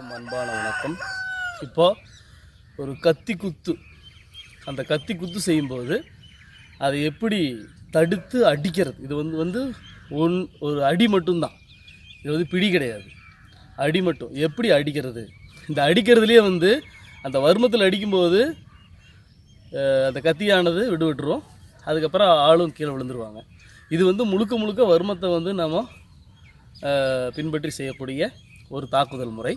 அன்பான வணக்கம். இப்போது ஒரு கத்தி குத்து அந்த கத்தி குத்து செய்யும்போது அதை எப்படி தடுத்து அடிக்கிறது? இது வந்து வந்து ஒன் ஒரு அடி மட்டும்தான். இது வந்து பிடி கிடையாது. அடி மட்டும். எப்படி அடிக்கிறது? இந்த அடிக்கிறதுலேயே வந்து அந்த வர்மத்தில் அடிக்கும்போது அந்த கத்தியானது விடுவிட்டுரும் அதுக்கப்புறம் ஆளும் கீழே விழுந்துருவாங்க. இது வந்து முழுக்க முழுக்க வர்மத்தை வந்து நம்ம பின்பற்றி செய்யக்கூடிய ஒரு தாக்குதல் முறை.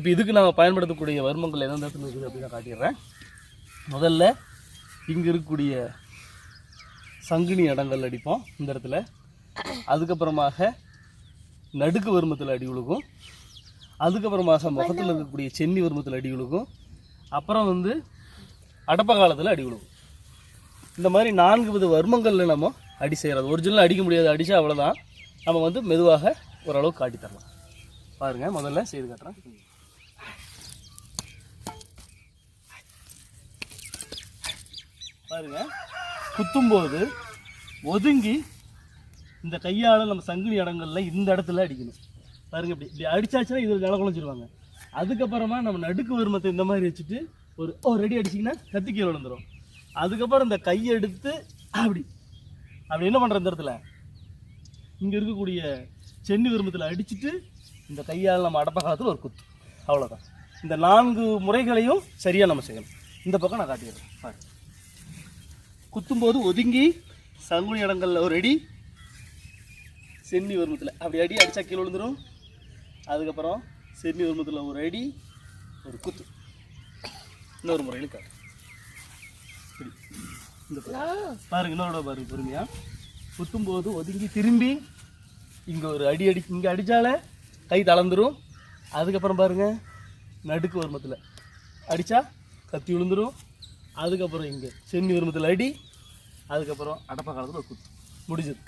இப்போ இதுக்கு நம்ம பயன்படுத்தக்கூடிய வர்மங்கள் எந்தெந்த இடத்துல இருக்குது அப்படின்னு நான் காட்டிடுறேன். முதல்ல இங்கே இருக்கக்கூடிய சங்கினி இடங்கள் அடிப்போம் இந்த இடத்துல. அதுக்கப்புறமாக நடுக்கு வருமத்தில் அடி உழுகும். அதுக்கப்புறமாக முகத்தில் இருக்கக்கூடிய சென்னி வர்மத்தில் அடி உழுகும். அப்புறம் வந்து அடப்ப காலத்தில் அடி உழுகும். இந்த மாதிரி நான்கு வித வர்மங்களில் நம்ம அடி செய்கிறது ஒரிஜினல் அடிக்க முடியாது. அடித்தா அவ்வளோதான் நம்ம வந்து மெதுவாக ஓரளவுக்கு காட்டி தரலாம் பாருங்கள் முதல்ல செய்து காட்டுறேன். பாருங்க. குத்தும்போது ஒதுங்கி இந்த கையால் நம்ம சங்கிலி இடங்கள்ல இந்த இடத்துல அடிக்கணும். பாருங்க இப்படி இப்படி அடித்தாச்சுன்னா இது நில குழஞ்சிருவாங்க. அதுக்கப்புறமா நம்ம நடுக்கு வருமத்தை இந்த மாதிரி வச்சுட்டு ஒரு ஒரு அடி அடிச்சிங்கன்னா கத்தி கீழே விழுந்துரும். அதுக்கப்புறம் இந்த கையை எடுத்து அப்படி அப்படி என்ன பண்ணுற இந்த இடத்துல? இங்கே இருக்கக்கூடிய சென்னி விரும்பத்தில் அடிச்சுட்டு இந்த கையால் நம்ம அடப்ப காலத்தில் ஒரு குத்து. அவ்வளோதான் இந்த நான்கு முறைகளையும் சரியாக நம்ம செய்யணும். இந்த பக்கம் நான் காட்டிடுறேன். பாருங்கள் குத்தும்போது ஒதுங்கி சங்குனி இடங்களில் ஒரு அடி. சென்னி வருமத்தில் அப்படி அடி அடிச்சா கீழே விழுந்துரும். அதுக்கப்புறம் சென்னி வருமத்தில் ஒரு அடி ஒரு குத்து. இன்னொரு முறையில் காட்டு. இந்த. பாருங்க இன்னொரு பாருங்க பொறுமையா. குத்தும்போது ஒதுங்கி திரும்பி இங்கே ஒரு அடி அடி இங்கே அடித்தாலே கை தளர்ந்துரும். அதுக்கப்புறம் பாருங்க நடுக்கு வருமத்தில் அடித்தா கத்தி விழுந்துரும். அதுக்கப்புறம் இங்கே சென்னி உருமத்தில் அடி அதுக்கப்புறம் அடப்பா காலத்தில் ஒரு குத்து. முடிஞ்சது.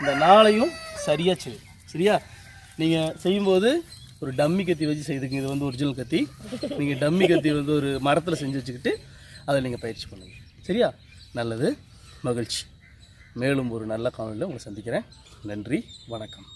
இந்த நாளையும் சரியாக செய்யும் சரியா? நீங்கள் செய்யும்போது ஒரு டம்மி கத்தி வச்சு செய்துங்க இது வந்து ஒரிஜினல் கத்தி. நீங்கள் டம்மி கத்தி வந்து ஒரு மரத்தில் செஞ்சு வச்சுக்கிட்டு அதை நீங்கள் பயிற்சி பண்ணுங்கள் சரியா? நல்லது. மகிழ்ச்சி. மேலும் ஒரு நல்ல காணொலியில் உங்களை சந்திக்கிறேன். நன்றி. வணக்கம்.